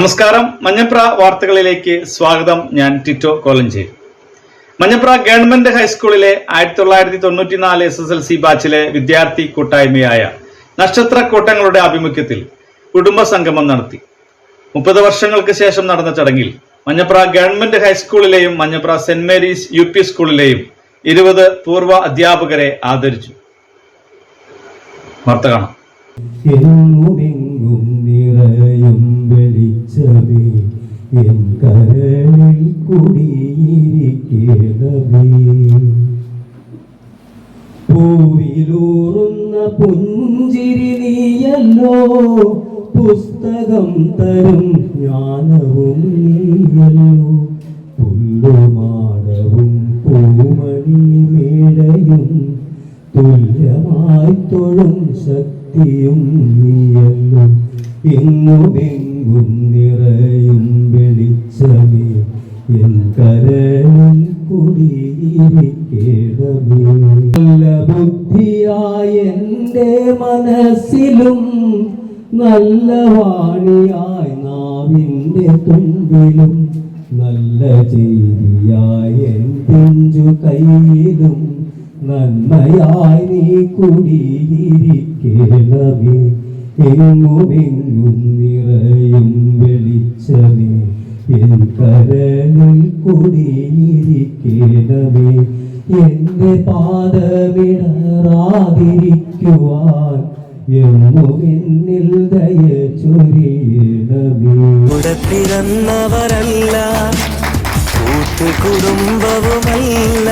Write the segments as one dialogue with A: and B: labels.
A: നമസ്കാരം. മഞ്ഞപ്ര വാർത്തകളിലേക്ക് സ്വാഗതം. ഞാൻ ടിറ്റോ കോലഞ്ചേരി. മഞ്ഞപ്ര ഗവൺമെന്റ് ഹൈസ്കൂളിലെ ആയിരത്തി തൊള്ളായിരത്തി തൊണ്ണൂറ്റിനാല് എസ് എസ് എൽ സി ബാച്ചിലെ വിദ്യാർത്ഥി കൂട്ടായ്മയായ നക്ഷത്ര കൂട്ടങ്ങളുടെ ആഭിമുഖ്യത്തിൽ കുടുംബ സംഗമം നടത്തി. മുപ്പത് വർഷങ്ങൾക്ക് ശേഷം നടന്ന ചടങ്ങിൽ Manjapra government ഹൈസ്കൂളിലെയും Manjapra Saint Mary's U P സ്കൂളിലെയും ഇരുപത് പൂർവ അധ്യാപകരെ ആദരിച്ചു. വാർത്ത കാണാം.
B: എൻ കരളിൽ കുടിയിരിക്കണമേ പൂവിലൂറുന്ന പുഞ്ചിരി നീയല്ലോ പുസ്തകം തരും ജ്ഞാനവും നീയല്ലോ. പുല്ലുമാടവും പൂമണി മേടയും തുല്യമായി തൊഴും ശക്തിയും നീയല്ലോ. എങ്ങുമെങ്ങും നിറയും വെളിച്ചമേ എൻ കരളിൽ കുടിയിരിക്കണമേ നല്ല ബുദ്ധിയായ എന്റെ മനസ്സിലും നല്ല വാണിയായി നാവിന്റെ തുമ്പിലും നല്ല ചെയ്തിയായ എൻ പിഞ്ചു കയ്യിലും നന്മയായി നീ കുടിയിരിക്കണമേ. എങ്ങുമെങ്ങും നിറയും വെളിച്ചമേ. എൻ കരളിൽ കുടിയിരിക്കണമേ. എന്റെ പാദമിടറാതിരിക്കുവാൻ എന്നും എന്നിൽ ദയ ചൊരിയണമേ.
C: പിറന്നവരല്ല കൂട്ടുകുടുംബവുമല്ല.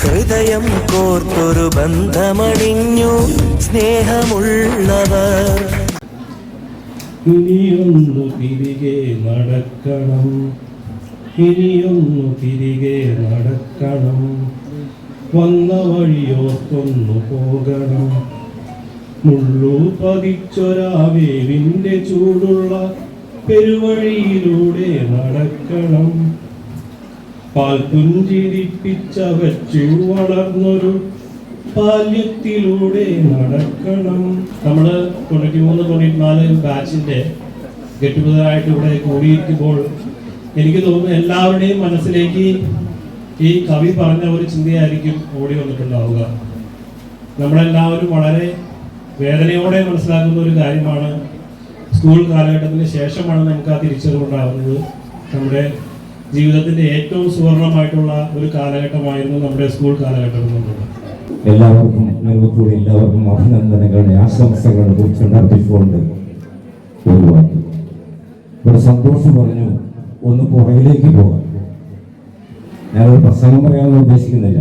C: ഹൃദയം കോർത്തൊരു ബന്ധമണിഞ്ഞു സ്നേഹമുള്ളവർ.
B: ഇനിയൊന്നു തിരികെ നടക്കണം. ഇനിയൊന്നു തിരികെ നടക്കണം. വന്ന വഴിയോർത്തൊന്നു പോകണം. മുള്ളു പതിച്ചൊരാവേവിന്റെ ചൂടുള്ള പെരുവഴിയിലൂടെ നടക്കണം. പാൽ പുഞ്ചിരിപ്പിച്ച വച്ചു വളർന്നൊരു ബാല്യത്തിലൂടെ നടക്കണം. നമ്മൾ തൊണ്ണൂറ്റി മൂന്ന് തൊണ്ണൂറ്റിനാല് ബാച്ചിന്റെ ഗെറ്റുഗതറായിട്ട് ഇവിടെ കൂടിയിരിക്കുമ്പോൾ എനിക്ക് തോന്നുന്നു എല്ലാവരുടെയും മനസ്സിലേക്ക് ഈ കവി പറഞ്ഞ ഒരു ചിന്തയായിരിക്കും ഓടി വന്നിട്ടുണ്ടാവുക. നമ്മളെല്ലാവരും വളരെ വേദനയോടെ മനസ്സിലാക്കുന്ന ഒരു കാര്യമാണ്. സ്കൂൾ കാലഘട്ടത്തിന് ശേഷമാണ് നമുക്ക് ആ തിരിച്ചറിവുണ്ടാകുന്നത് നമ്മുടെ ജീവിതത്തിന്റെ ഏറ്റവും സുവർണമായിട്ടുള്ള ഒരു കാലഘട്ടമായിരുന്നു നമ്മുടെ സ്കൂൾ കാലഘട്ടം എന്നുള്ളത്.
D: എല്ലാവർക്കും ഞങ്ങൾക്കൂടി എല്ലാവർക്കും അഭിനന്ദനങ്ങളുടെ ആശംസകൾ കുറിച്ച് നടത്തിക്കൊണ്ട് ഒരു സന്തോഷം പറഞ്ഞു ഒന്ന് പുറകിലേക്ക് പോകാം. ഞാനൊരു പ്രസംഗം പറയാമെന്ന് ഉദ്ദേശിക്കുന്നില്ല.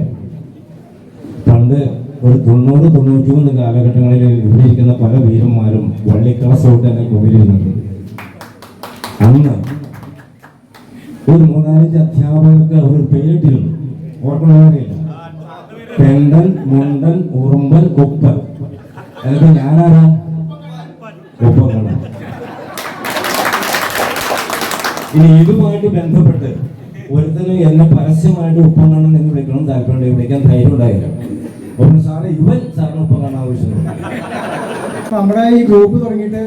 D: പണ്ട് ഒരു തൊണ്ണൂറ് തൊണ്ണൂറ്റി മൂന്ന് കാലഘട്ടങ്ങളിൽ വിവരിക്കുന്ന പല വീരന്മാരും വള്ളിക്കളസോട്ട് തന്നെ മുമ്പിലിരുന്നുണ്ട് അന്ന് ഒരു മൂന്നാലഞ്ച് അധ്യാപകർക്ക് അവർ പേരിട്ടിരുന്നു ഓർക്കണമെന്നറിയില്ല പെണ്ടൻ മുണ്ടൻ ഉറുമ്പൻ ഉപ്പൻ എന്നിട്ട് ഞാനാരാ? കണ്ണൻ ഇനി ഇതുമായിട്ട് ബന്ധപ്പെട്ട് ഒരുത്തന് എന്നെ പരസ്യമായിട്ട് ഉപ്പൻ കണ്ണൻ എന്ന് വിളിക്കണം താല്പര്യം വിളിക്കാൻ ധൈര്യം ഉണ്ടായില്ല. അപ്പോൾ സാറേ ഇവൻ സാറിന് ഉപ്പൻ കാണാൻ ആവശ്യമുണ്ട്
E: നമ്മുടെ ഈ ഗ്രൂപ്പ് തുടങ്ങിയിട്ട്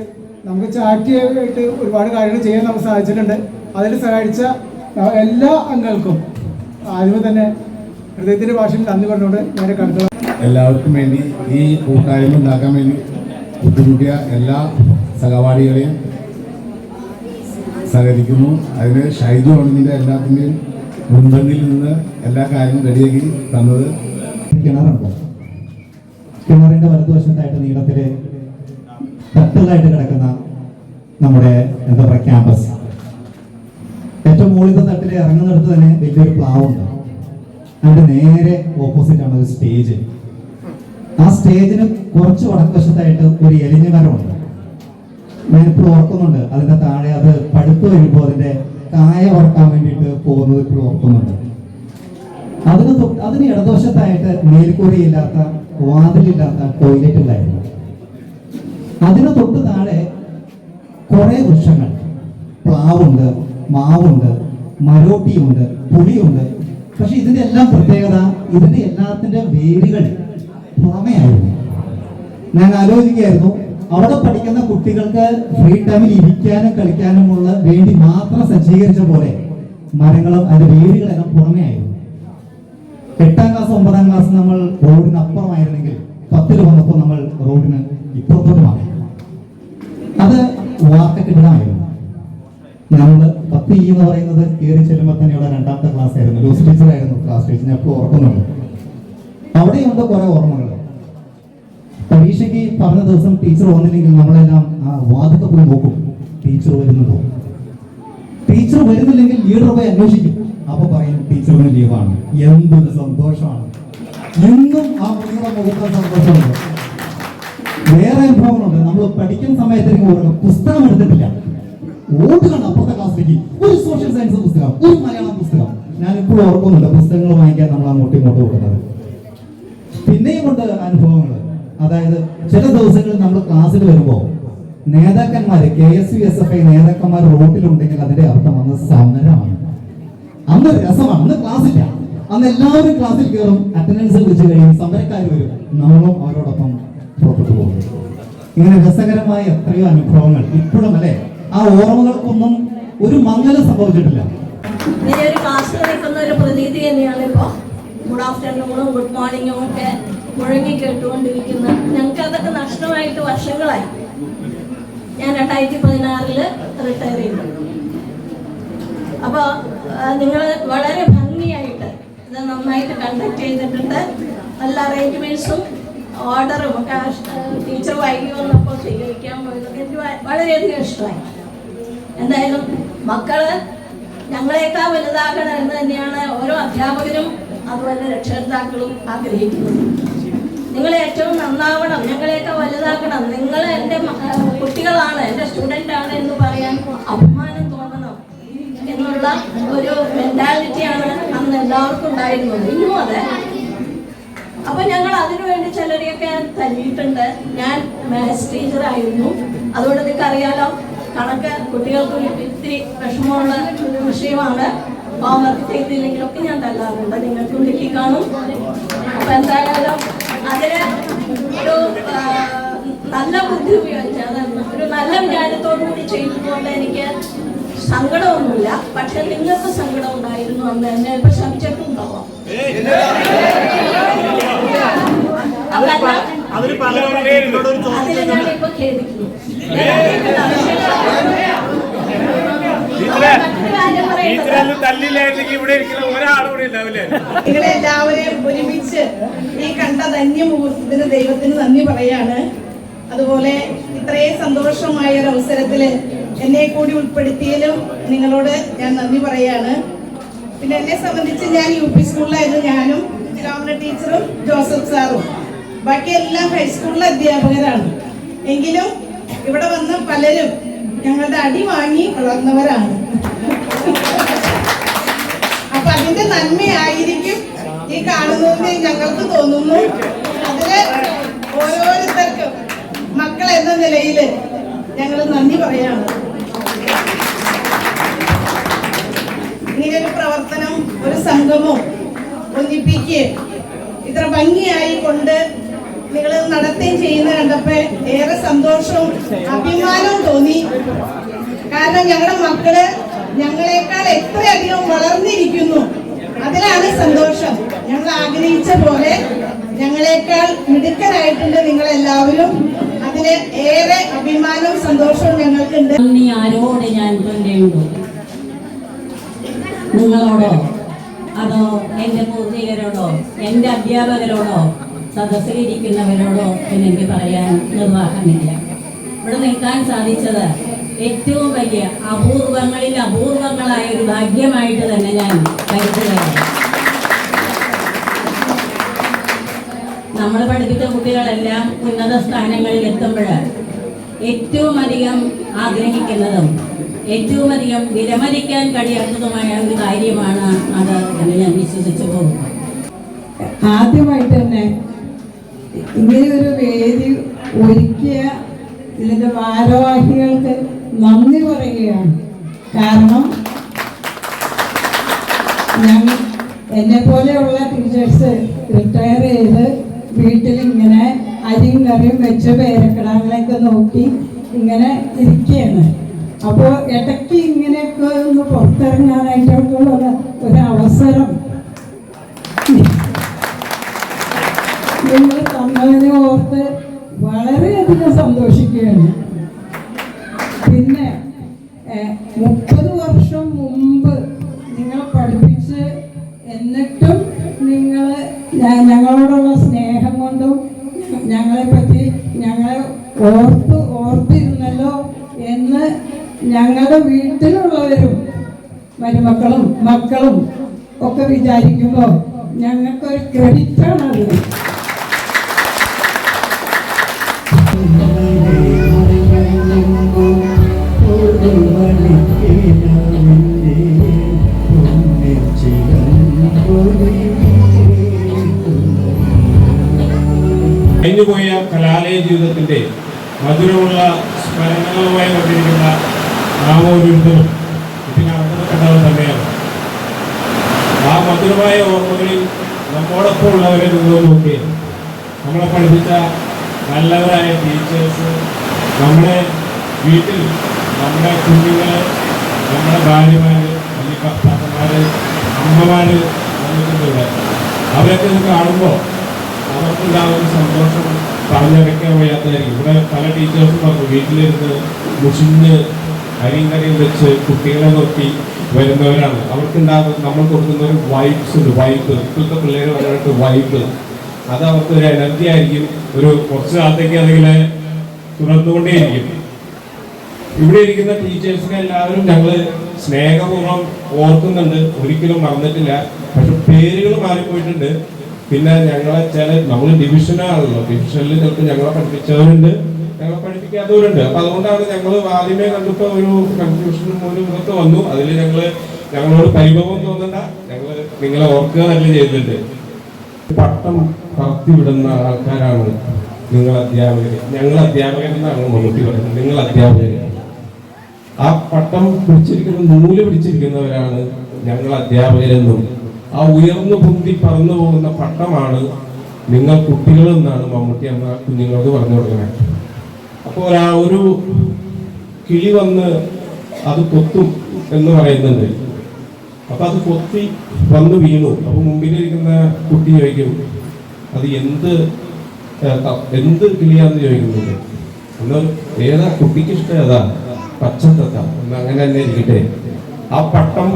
E: നമുക്ക് ചാറ്റ് ആയിട്ട് ഒരുപാട് കാര്യങ്ങൾ ചെയ്യാൻ നമുക്ക് സാധിച്ചിട്ടുണ്ട്. അതിൽ സഹായിച്ച എല്ലാ അംഗങ്ങൾക്കും ആദ്യമേ തന്നെ ഹൃദയത്തിന്റെ ഭാഷയിൽ നന്ദി പറഞ്ഞുകൊണ്ട് നേരെ കടന്നു
F: എല്ലാവർക്കും വേണ്ടി ഈ കൂട്ടായ്മ ഉണ്ടാക്കാൻ വേണ്ടി ബുദ്ധിമുട്ടിയ എല്ലാ സഹപാഠികളെയും സഹകരിക്കുന്നു. അതിന് ഷൈജു ഗവൺമെന്റ് എല്ലാത്തിന്റെയും മുൻപന്തിൽ നിന്ന് എല്ലാ കാര്യവും റെഡിയാക്കി തന്നത്
G: കിണറുണ്ട്. കിണറിന്റെ വലതുവശത്തായിട്ട് നീളത്തിൽ തട്ടുകളായിട്ട് കിടക്കുന്ന നമ്മുടെ എന്താ പറയുക ക്യാമ്പസ്. ഏറ്റവും മുകളിലത്തെ തട്ടിൽ ഇറങ്ങുന്നിടത്ത് തന്നെ വലിയൊരു പ്ലാവുണ്ട്. അതിന്റെ നേരെ ഓപ്പോസിറ്റ് ആണ് ഒരു സ്റ്റേജ് ആ സ്റ്റേജിന് കുറച്ച് വടക്കുവശത്തായിട്ട് ഒരു എലിഞ്ഞ മരമുണ്ട്. ഞാൻ ഇപ്പോഴും ഓർക്കുന്നുണ്ട് അതിന്റെ താഴെ അത് പഴുത്ത് വരുമ്പോൾ അതിന്റെ കായ ഉറക്കാൻ വേണ്ടിയിട്ട് പോകുന്നത് ഇപ്പോഴും ഓർക്കുന്നുണ്ട്. അതിന് അതിന് ഇടതുവശത്തായിട്ട് മേൽക്കൂരയില്ലാത്ത വാതിലില്ലാത്ത ടോയ്ലറ്റ് ഉണ്ടായിരുന്നു അതിന് തൊട്ട് താഴെ കുറെ വൃക്ഷങ്ങൾ. പ്ലാവുണ്ട് മാവുണ്ട് മരോട്ടിയുണ്ട് പുളിയുണ്ട് പക്ഷെ ഇതിന്റെ എല്ലാം പ്രത്യേകത ഇതിന്റെ എല്ലാത്തിന്റെ വേരുകൾ പുറമെയായിരുന്നു. ഞാൻ ആലോചിക്കുകയായിരുന്നു അവിടെ പഠിക്കുന്ന കുട്ടികൾക്ക് ഫ്രീ ടൈമിൽ ഇരിക്കാനും കളിക്കാനുമുള്ള വേണ്ടി മാത്രം സജ്ജീകരിച്ച പോലെ മരങ്ങളും അതിന്റെ വേരുകളെല്ലാം പുറമേ ആയിരുന്നു എട്ടാം ക്ലാസ് ഒമ്പതാം ക്ലാസ് നമ്മൾ റോഡിന് അപ്പുറമായിരുന്നെങ്കിൽ പത്തിൽ വന്നപ്പോൾ നമ്മൾ റോഡിന് ഇപ്പുറത്തോട്ട് മാറി. അത് വാർത്ത കെട്ടിടമായിരുന്നു നമ്മൾ പത്ത് ഇ എന്ന് പറയുന്നത് കയറി ചെല്ലുമ്പോൾ തന്നെ ഇവിടെ രണ്ടാമത്തെ ക്ലാസ് ആയിരുന്നു. ലൂസ് ടീച്ചർ ആയിരുന്നു ക്ലാസ് ടീച്ചർ ഞാൻ ഇപ്പോൾ ഓർക്കുന്നുണ്ട്. അവിടെയുണ്ട് കുറെ ഓർമ്മകൾ. പരീക്ഷയ്ക്ക് പറഞ്ഞ ദിവസം ടീച്ചർ വന്നില്ലെങ്കിൽ നമ്മളെല്ലാം ആ വാതിക്ക പോയി നോക്കും. ടീച്ചർ വരുന്നുണ്ടോ? ടീച്ചർ വരുന്നില്ലെങ്കിൽ ലീഡർ പോയി അന്വേഷിക്കും. അപ്പൊ പറയും ടീച്ചറിന് ലീവാണ് എന്തൊരു സന്തോഷമാണ്. എന്നും ആ കുട്ടികളെ സന്തോഷമുണ്ട്. വേറെ അനുഭവങ്ങളുണ്ട്. നമ്മൾ പഠിക്കുന്ന സമയത്തേക്ക് പുസ്തകം എടുത്തിട്ടില്ല. ഓടുകയാണ് അപ്പുറത്തെ ക്ലാസ്സിലേക്ക് ഒരു സോഷ്യൽ സയൻസ് പുസ്തകം ഒരു മലയാളം പുസ്തകം. ഞാൻ ഇപ്പോഴും ഓർക്കുന്നുണ്ട് പുസ്തകങ്ങൾ വാങ്ങിക്കാൻ നമ്മൾ അങ്ങോട്ടും ഇങ്ങോട്ടും കൊടുക്കുന്നത് പിന്നെയും ഉണ്ട് അനുഭവങ്ങൾ. അതായത് ചില ദിവസങ്ങളിൽ നമ്മൾ ക്ലാസ്സിൽ വരുമ്പോൾ നേതാക്കന്മാർ K S U S F I നേതാക്കന്മാർ റോട്ടിലുണ്ടെങ്കിൽ അതിന്റെ അർത്ഥം അന്ന് സമരമാണ്. അന്ന് രസമാണ് അന്ന് ക്ലാസ് ഇല്ല അന്ന് എല്ലാവരും ക്ലാസ്സിൽ കയറും അറ്റൻഡൻസ് വെച്ച് കഴിയും സമരക്കാർ വരും. നമ്മളും അവരോടൊപ്പം പുറപ്പെട്ടു പോകും. ഇങ്ങനെ രസകരമായ എത്രയോ അനുഭവങ്ങൾ ഇപ്പോഴും അല്ലെ? ആ ഓർമ്മകൾക്കൊന്നും ഒരു മംഗലം സംഭവിച്ചിട്ടില്ല.
H: ഒരു ക്ലാസ്സിൽ നിൽക്കുന്ന ഒരു പ്രതീതി തന്നെയാണ് ഇപ്പോൾ ഗുഡ് ആഫ്റ്റർനൂണും ഗുഡ് മോർണിംഗും ഒക്കെ മുഴങ്ങി കേട്ടുകൊണ്ടിരിക്കുന്നത്. ഞങ്ങൾക്ക് അതൊക്കെ നഷ്ടമായിട്ട് വർഷങ്ങളായി. ഞാൻ രണ്ടായിരത്തി പതിനാറിൽ റിട്ടയർ ചെയ്തു. അപ്പോൾ നിങ്ങൾ വളരെ ഭംഗിയായിട്ട് ഇത് നന്നായിട്ട് കണ്ടക്ട് ചെയ്തിട്ടുണ്ട്. നല്ല അറേഞ്ച്മെന്റ്സും ഓർഡറും ഒക്കെ ടീച്ചർ വൈകി വന്നപ്പോൾ സ്വീകരിക്കാൻ പോയതൊക്കെ എനിക്ക് വളരെയധികം ഇഷ്ടമായി. മക്കൾ ഞങ്ങളെക്കാൾ വലുതാകണം എന്ന് തന്നെയാണ് ഓരോ അധ്യാപകരും അതുപോലെ രക്ഷകർത്താക്കളും ആഗ്രഹിക്കുന്നത്. നിങ്ങൾ ഏറ്റവും നന്നാവണം ഞങ്ങളെയൊക്കെ വലുതാക്കണം. നിങ്ങൾ എന്റെ കുട്ടികളാണ് എന്റെ സ്റ്റുഡന്റ് ആണ് എന്ന് പറയാൻ അഭിമാനം തോന്നണം എന്നുള്ള ഒരു മെന്റാലിറ്റിയാണ് അന്ന് എല്ലാവർക്കും ഉണ്ടായിരുന്നത്. ഇന്നും അതെ. അപ്പൊ ഞങ്ങൾ അതിനുവേണ്ടി ചിലരെയൊക്കെ തല്ലിയിട്ടുണ്ട്. ഞാൻ മാത്സ് ടീച്ചറായിരുന്നു അതുകൊണ്ട് നിങ്ങൾക്ക് അറിയാലോ കണക്ക് കുട്ടികൾക്ക് ഇത്തിരി വിഷമമുള്ള ഒരു വിഷയമാണ്. ഹോംവർക്ക് ചെയ്തില്ലെങ്കിലൊക്കെ ഞാൻ തല്ലാറുണ്ട്. നിങ്ങൾക്ക് കിട്ടി കാണും അപ്പൊ എന്തായാലും അതിന് ഒരു നല്ല ബുദ്ധി ഉപയോഗിച്ച് അത് ഒരു നല്ല വിചാരത്തോടു കൂടി ചെയ്തതുകൊണ്ട് എനിക്ക് സങ്കടമൊന്നുമില്ല. പക്ഷെ നിങ്ങൾക്ക് സങ്കടം ഉണ്ടായിരുന്നു അന്ന് എന്നെ ഇപ്പൊ ശമിച്ചിട്ടുണ്ടാവാം അതല്ല ഇപ്പൊ ഞാനിപ്പോ ഖേദിക്കുന്നു.
I: ടീച്ചറെ
H: മറ്റൊരു കാര്യം പറയുന്നത്
I: ടീച്ചറെ തല്ലില്ലായിരുന്നെങ്കിൽ ഇവിടെ ഇരിക്കുന്ന ഒരാളും കൂടെ ഉണ്ടാവില്ലേ?
J: നിങ്ങളെല്ലാവരെയും ഒരുമിച്ച് ഈ കണ്ട ധന്യമുഹൂർത്തത്തിന് ദൈവത്തിന് നന്ദി പറയാണ്. അതുപോലെ ഇത്രയും സന്തോഷമായ ഒരു അവസരത്തിൽ എന്നെ കൂടി ഉൾപ്പെടുത്തിയതിലും നിങ്ങളോട് ഞാൻ നന്ദി പറയാണ്. പിന്നെ എന്നെ സംബന്ധിച്ച് ഞാൻ യു പി സ്കൂളിലായിരുന്നു. ഞാനും രാമന ടീച്ചറും ജോസഫ് സാറും. ബാക്കി എല്ലാം ഹൈസ്കൂളിലെ അധ്യാപകരാണ്. എങ്കിലും ഇവിടെ വന്ന് പലരും ഞങ്ങളുടെ അടി വാങ്ങി വളർന്നവരാണ്. അപ്പൊ അതിന്റെ നന്മയായിരിക്കും ഈ കാണുന്നതെന്ന് ഞങ്ങൾക്ക് തോന്നുന്നു. അതിൽ ഓരോരുത്തർക്കും മക്കൾ എന്ന നിലയിൽ ഞങ്ങൾ നന്ദി പറയാണ്. ഇങ്ങനൊരു പ്രവർത്തനം ഒരു സംഗമം ഒന്നിപ്പിക്കുകയും ഇത്ര ഭംഗിയായി കൊണ്ട് നിങ്ങൾ നടത്തുകയും ചെയ്യുന്ന കണ്ടപ്പോൾ ഏറെ സന്തോഷവും അഭിമാനവും തോന്നി. കാരണം ഞങ്ങളുടെ മക്കൾ ഞങ്ങളെക്കാൾ എത്രയധികം വളർന്നിരിക്കുന്നു അതിലാണ് സന്തോഷം. ഞങ്ങൾ ആഗ്രഹിച്ച പോലെ ഞങ്ങളെക്കാൾ മിടുക്കനായിട്ടുണ്ട് നിങ്ങളെല്ലാവരും. അതിന് ഏറെ അഭിമാനവും സന്തോഷവും ഞങ്ങൾക്കുണ്ട്.
H: ആരോട് ഞാൻ നിങ്ങളോടോ? അതോ എന്റെ പൂർവികരോടോ എന്റെ അധ്യാപകരോടോ? സദസ്സിലിരിക്കുന്നവരോടോ എന്നെനിക്ക് പറയാൻ നിർവാഹമില്ല. ഇവിടെ നിൽക്കാൻ സാധിച്ചത് ഏറ്റവും വലിയ അപൂർവങ്ങളിൽ അപൂർവങ്ങളായ ഒരു ഭാഗ്യമായിട്ട് തന്നെ ഞാൻ കരുതുകയാണ്. നമ്മൾ പഠിപ്പിച്ച കുട്ടികളെല്ലാം ഉന്നത സ്ഥാനങ്ങളിൽ എത്തുമ്പോൾ ഏറ്റവും അധികം ആഗ്രഹിക്കുന്നതും ഏറ്റവും അധികം വിലമതിക്കാൻ കഴിയാത്തതുമായ ഒരു കാര്യമാണ് അത് എന്ന് ഞാൻ വിശ്വസിച്ചു പോകുന്നത്
K: ആദ്യമായിട്ട് തന്നെ ഇങ്ങനെ ഒരു വേദി ഒരുക്കിയ ഇതിന്റെ ഭാരവാഹികൾക്ക് നന്ദി പറയുകയാണ്. കാരണം ഞാൻ എന്നെ പോലെയുള്ള ടീച്ചേഴ്സ് റിട്ടയർ ചെയ്ത് വീട്ടിൽ ഇങ്ങനെ അരിയും കറിയും വെച്ച് പേരക്കിടാങ്ങളെയൊക്കെ നോക്കി ഇങ്ങനെ ഇരിക്കുകയാണ്. അപ്പോൾ ഇടയ്ക്ക് ഇങ്ങനെയൊക്കെ ഒന്ന് പുറത്തിറങ്ങാനായിട്ടുള്ള ഒരു അവസരം ഓർത്ത് വളരെയധികം സന്തോഷിക്കുകയാണ്. പിന്നെ മുപ്പത് വർഷം മുമ്പ് നിങ്ങളെ പഠിപ്പിച്ച് എന്നിട്ടും നിങ്ങൾ ഞങ്ങളോടുള്ള സ്നേഹം കൊണ്ടും ഞങ്ങളെ പറ്റി ഞങ്ങളെ ഓർത്ത് ഓർത്തിരുന്നല്ലോ എന്ന് ഞങ്ങളുടെ വീട്ടിലുള്ളവരും മരുമക്കളും മക്കളും ഒക്കെ വിചാരിക്കുമ്പോൾ ഞങ്ങൾക്കൊരു ക്രെഡിറ്റാണ്
L: കഴിഞ്ഞുപോയ മധുരമുള്ള സ്മരണകളുമായി കൊണ്ടിരിക്കുന്ന നാം ഇതിനെ ഇതിന് അർഹതപ്പെട്ടവർ തന്നെയാണ്. ആ മധുരമായ ഓർമ്മകളിൽ നമ്മോടൊപ്പം ഉള്ളവരെ നിങ്ങൾ നോക്കി. നമ്മളെ പഠിപ്പിച്ച നല്ലവരായ ടീച്ചേഴ്സ് നമ്മുടെ വീട്ടിൽ നമ്മുടെ കുഞ്ഞുങ്ങൾ നമ്മുടെ ഭാര്യമാർ അല്ലെങ്കിൽ ഭർത്താക്കന്മാർ അമ്മമാർ വന്നിട്ടുണ്ട്. അവരൊക്കെ ഇത് കാണുമ്പോൾ ഒരു സന്തോഷം പറഞ്ഞറിയിക്കാൻ വയ്യാത്തതായിരിക്കും. ഇവിടെ പല ടീച്ചേഴ്സും പറഞ്ഞു വീട്ടിലിരുന്ന് മുഷിഞ്ഞ് അരിയും കറിയും വെച്ച് കുട്ടികളെ നോക്കി വരുന്നവരാണ്. അവർക്കുണ്ടാകുന്ന നമ്മൾ കൊടുക്കുന്ന ഒരു വൈബ്സ് ഉണ്ട് വൈബ് ഇപ്പോഴത്തെ പിള്ളേർ പറയുന്നത് വൈബ് അത് അവർക്ക് ഒരു എനർജി ആയിരിക്കും. ഒരു കുറച്ച് കാലത്തേക്ക് അതിങ്ങനെ തുടർന്നുകൊണ്ടേയിരിക്കും. ഇവിടെ ഇരിക്കുന്ന ടീച്ചേഴ്സിനെ എല്ലാവരും ഞങ്ങൾ സ്നേഹപൂർവം ഓർക്കുന്നുണ്ട്. ഒരിക്കലും മറന്നിട്ടില്ല. പക്ഷെ പേരുകൾ മാറിപ്പോയിട്ടുണ്ട്. പിന്നെ ഞങ്ങളെ ചില നമ്മൾ ഡിവിഷനാണല്ലോ ഡിവിഷനിൽ ചിലപ്പോൾ ഞങ്ങളെ പഠിപ്പിച്ചവരുണ്ട്. ഞങ്ങളെ പഠിപ്പിക്കാത്തവരുണ്ട്. അപ്പൊ അതുകൊണ്ടാണ് ഞങ്ങൾ ആദ്യമേ കണ്ടപ്പോ ഒരു കൺഫ്യൂഷനും ഒരു ഇതൊക്കെ വന്നു. അതിൽ ഞങ്ങൾ ഞങ്ങളോട് പരിഭവം തോന്നണ്ട. ഞങ്ങൾ നിങ്ങളെ ഓർക്കുക തന്നെ ചെയ്തിട്ടുണ്ട് പട്ടം പറത്തി വിടുന്ന ആൾക്കാരാണ് നിങ്ങൾ അധ്യാപകര്. ഞങ്ങൾ അധ്യാപകരെന്നാണ് മമ്മൂട്ടി പറയുന്നത്. നിങ്ങൾ അധ്യാപകര്. ആ പട്ടം പിടിച്ചിരിക്കുന്ന നൂൽ പിടിച്ചിരിക്കുന്നവരാണ് ഞങ്ങൾ അധ്യാപകരെന്നും ആ ഉയർന്നു പൊന്തി പറന്നു പോകുന്ന പട്ടമാണ് നിങ്ങൾ കുട്ടികളെന്നാണ് മമ്മൂട്ടി അമ്മ കുഞ്ഞുങ്ങൾക്ക് പറഞ്ഞു കൊടുക്കുന്നത്. അപ്പോൾ ആ ഒരു കിളി വന്ന് അത് കൊത്തും എന്ന് പറയുന്നുണ്ട്. അപ്പൊ അത് കൊത്തി വന്ന് വീണു. അപ്പൊ മുമ്പിലിരിക്കുന്ന കുട്ടി ചോദിക്കും അത് എന്ത് എന്ത് കിളിയാന്ന് ചോദിക്കുന്നുണ്ട് എന്നാൽ ഏതാ കുട്ടിക്ക് ഇഷ്ടം ഏതാ? പച്ചത്തത്ത. അങ്ങനെ തന്നെ ഇരിക്കട്ടെ. ആ പട്ടം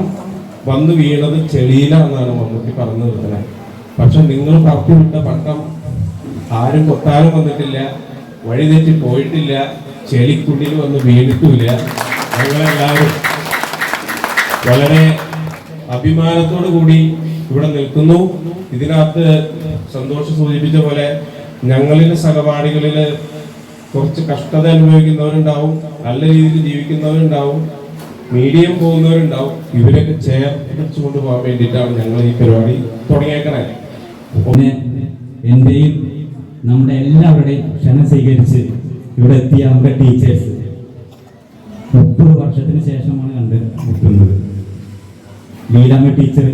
L: വന്ന് വീണത് ചെളിയിലാണെന്നാണ് മമ്മൂട്ടി പറഞ്ഞു നിർത്തുന്നത് പക്ഷെ നിങ്ങൾ പറത്തി വിട്ട പട്ടം ആരും കൊത്താനും വന്നിട്ടില്ല വഴിതെറ്റി പോയിട്ടില്ല ചെളിക്കുള്ളിൽ വന്ന് വീണിട്ടുമില്ല. ഞങ്ങളെല്ലാവരും വളരെ അഭിമാനത്തോടു കൂടി ഇവിടെ നിൽക്കുന്നു. ഇതിനകത്ത് സന്തോഷം സൂചിപ്പിച്ച പോലെ ഞങ്ങളിലെ സഹപാഠികളിൽ കുറച്ച് കഷ്ടത അനുഭവിക്കുന്നവരുണ്ടാവും നല്ല രീതിയിൽ ജീവിക്കുന്നവരുണ്ടാവും. മീഡിയം പോകുന്നവരുണ്ടാവും. ഇവരൊക്കെ ചേർത്ത് പിടിച്ചുകൊണ്ട് പോകാൻ വേണ്ടിയിട്ടാണ് ഞങ്ങൾ ഈ പരിപാടി തുടങ്ങിയേക്കണേ.
M: പിന്നെ എന്റെയും നമ്മുടെ എല്ലാവരുടെയും ക്ഷണം സ്വീകരിച്ച് ഇവിടെ എത്തിയ നമ്മുടെ ടീച്ചേഴ്സ് മുപ്പത് വർഷത്തിന് ശേഷമാണ് കണ്ട് മുട്ടുന്നത്. Leelamma teacher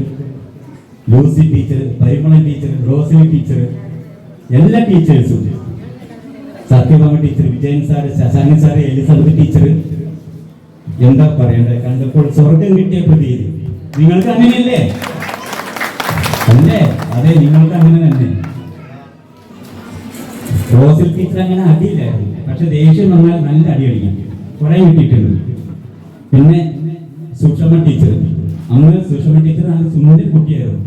M: Lucy teacher Parimala teacher Rosini teacher എല്ലാ ടീച്ചേഴ്സും Sathyabhama teacher Vijayan sir Sasankan sir Elizabeth teacher എന്താ പറയണ്ടത് കണ്ടപ്പോൾ സ്വർഗം കിട്ടിയ പ്രതി നിങ്ങൾക്ക് അങ്ങനെയല്ലേ? അല്ലേ? അതെ നിങ്ങൾക്ക് അങ്ങനെ തന്നെ. റോസിൽ ടീച്ചർ അങ്ങനെ അടിയില്ലായിരുന്നു. പക്ഷെ ദേഷ്യം വന്നാൽ നല്ല അടി അടിക്കും. കുറെ കിട്ടിയിട്ടുണ്ട്. പിന്നെ സുഷമ ടീച്ചർ. അന്ന് സുഷമ ടീച്ചർ നല്ല സുന്ദര കുട്ടിയായിരുന്നു.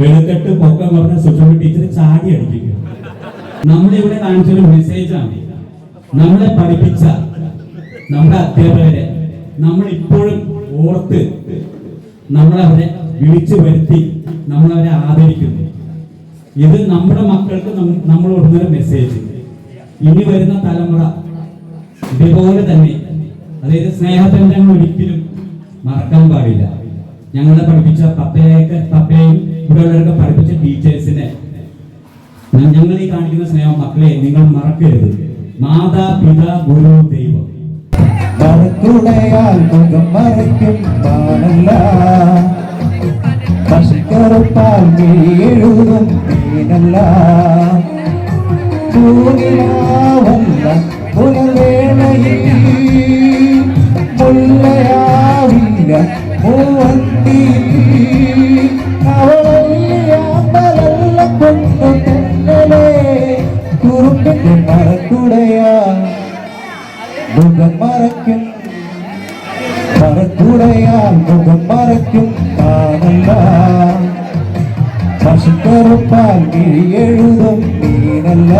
M: വെളുക്കെട്ട് പൊക്കം പറഞ്ഞ സുഷമ ടീച്ചർ ചാടി അടിക്കും. നമ്മളിവിടെ കാണിച്ചൊരു മെസ്സേജാണ് നമ്മളെ പഠിപ്പിച്ച നമ്മുടെ അധ്യാപകരെ നമ്മൾ ഇപ്പോഴും ഓർത്ത് നമ്മളവരെ വിളിച്ചു വരുത്തി നമ്മളവരെ ആദരിക്കുന്നു. ഇത് നമ്മുടെ മക്കൾക്ക് നമ്മൾ കൊടുക്കുന്ന മെസ്സേജ് ഇനി വരുന്ന തലമുറ ഇതേപോലെ തന്നെ അതായത് സ്നേഹത്തിന്റെ ഞങ്ങൾ ഒരിക്കലും മറക്കാൻ പാടില്ല. ഞങ്ങളെ പഠിപ്പിച്ച പപ്പയൊക്കെ പപ്പയും ഇവിടെയുള്ളവരൊക്കെ പഠിപ്പിച്ച ടീച്ചേഴ്സിനെ ഞങ്ങൾ ഈ കാണിക്കുന്ന സ്നേഹം മക്കളെ നിങ്ങൾ മറക്കരുത്. മാതാ പിത ഗുരു ദൈവം.
N: മറക്കുടയാൽ മുഖം മറയ്ക്കും പാടല്ല പശുക്കറുപ്പാൽ എഴുതും മീനല്ല പൂനിലാവല്ല പുനർവേളയിൽ മറയ്ക്കും കാണല്ല പശുക്കറുപ്പാൽ കിഴിയെഴുതും നീനല്ല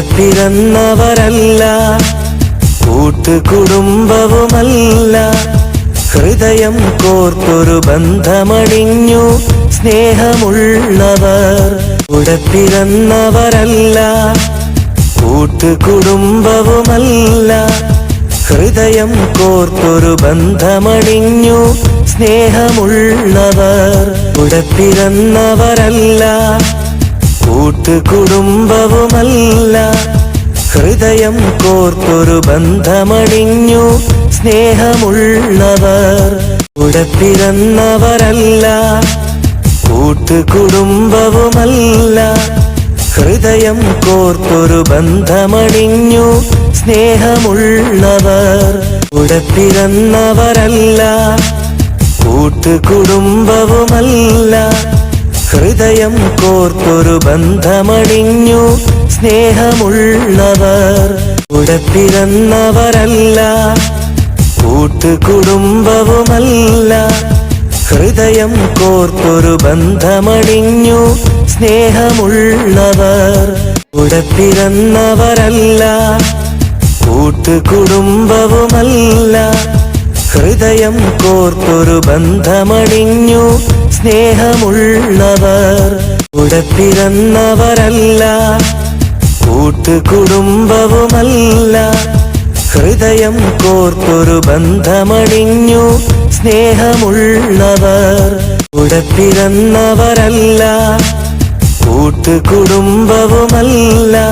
C: പിറന്നവരല്ല കൂട്ടുകുടുംബവുമല്ല. ഹൃദയം കോർത്തൊരു ബന്ധമണിഞ്ഞു സ്നേഹമുള്ളവർ. കൂടെ പിറന്നവരല്ല കൂട്ടുകുടുംബവുമല്ല. ഹൃദയം കോർത്തൊരു ബന്ധമണിഞ്ഞു സ്നേഹമുള്ളവർ. കൂടെ പിറന്നവരല്ല കൂട്ടുകുടുംബവുമല്ല. ഹൃദയം കോർത്തൊരു ബന്ധമണിഞ്ഞു സ്നേഹമുള്ളവർ. കൂടെ പിറന്നവരല്ല കൂട്ടുകുടുംബവുമല്ല. ഹൃദയം കോർത്തൊരു ബന്ധമണിഞ്ഞു സ്നേഹമുള്ളവർ. കൂടെ പിറന്നവരല്ല കൂട്ടുകുടുംബവുമല്ല. ഹൃദയം കോർത്തൊരു ബന്ധമണിഞ്ഞു സ്നേഹമുള്ളവർ. കൂടെ പിറന്നവരല്ല കൂട്ടുകുടുംബവുമല്ല. ഹൃദയം കോർത്തൊരു ബന്ധമണിഞ്ഞു സ്നേഹമുള്ളവർ. കൂടെ പിറന്നവരല്ല കൂട്ടുകുടുംബവുമല്ല. ഹൃദയം കോർത്തൊരു ബന്ധമണിഞ്ഞു സ്നേഹമുള്ളവർ. കൂടെ പിറന്നവരല്ല കൂട്ടുകുടുംബവുമല്ല. ഹൃദയം കോർത്തൊരു ബന്ധമണിഞ്ഞു സ്നേഹമുള്ളവർ. കൂടെ പിറന്നവരല്ല കൂട്ടുകുടുംബവുമല്ല.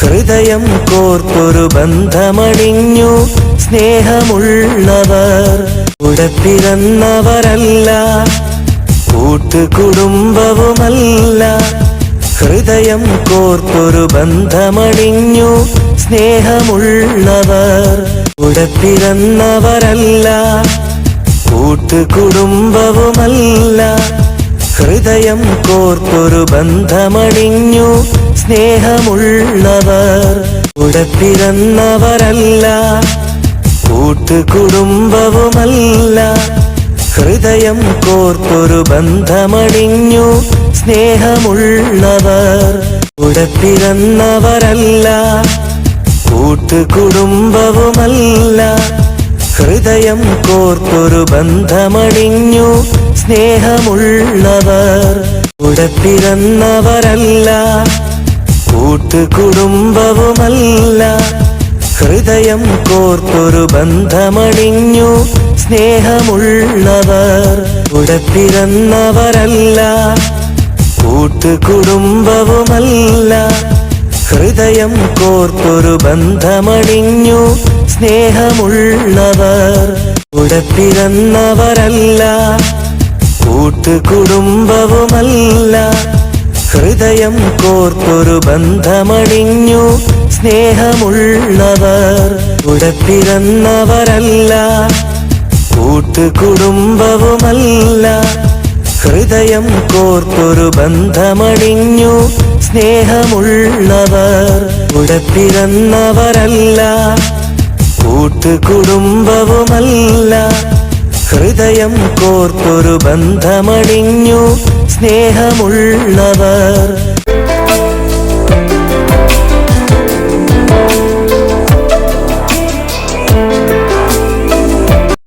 C: ഹൃദയം കോർത്തൊരു ബന്ധമണിഞ്ഞു സ്നേഹമുള്ളവർ. കൂടെ പിറന്നവരല്ല കൂട്ടുകുടുംബവുമല്ല. ഹൃദയം കോർത്തൊരു ബന്ധമണിഞ്ഞു സ്നേഹമുള്ളവർ. കൂടെ പിറന്നവരല്ല കൂട്ടുകുടുംബവുമല്ല. ഹൃദയം കോർത്തൊരു ബന്ധമണിഞ്ഞു സ്നേഹമുള്ളവർ. കൂടെ പിറന്നവരല്ല കൂട്ടുകുടുംബവുമല്ല. ഹൃദയം കോർത്തൊരു ബന്ധമണിഞ്ഞു സ്നേഹമുള്ളവർ. കൂടെ പിറന്നവരല്ല കൂട്ടുകുടുംബവുമല്ല. ഹൃദയം കോർത്തൊരു ബന്ധമണിഞ്ഞു സ്നേഹമുള്ളവർ. കൂടെ പിറന്നവരല്ല കൂട്ടുകുടുംബവുമല്ല. ഹൃദയം കോർത്തൊരു ബന്ധമണിഞ്ഞു. സ്നേഹമുള്ളവർ കൂടെ പിറന്നവരല്ല കൂട്ടുകുടുംബവുമല്ല. ഹൃദയം കോർത്തൊരു ബന്ധമണിഞ്ഞു. സ്നേഹമുള്ളവർ കൂടെ പിറന്നവരല്ല കൂട്ടുകുടുംബവുമല്ല. ഹൃദയം കോർത്തൊരു ബന്ധമണിഞ്ഞു. സ്നേഹമുള്ളവർ കൂടെ പിറന്നവരല്ല കൂട്ടുകുടുംബവുമല്ല. ഹൃദയം കോർത്തൊരു ബന്ധമണിഞ്ഞു സ്നേഹമുള്ളവർ കൂടെ പിറന്നവരല്ല കൂട്ടുകുടുംബവുമല്ല. ഹൃദയം കോർത്തൊരു ബന്ധമണിഞ്ഞു സ്നേഹമുള്ളവർ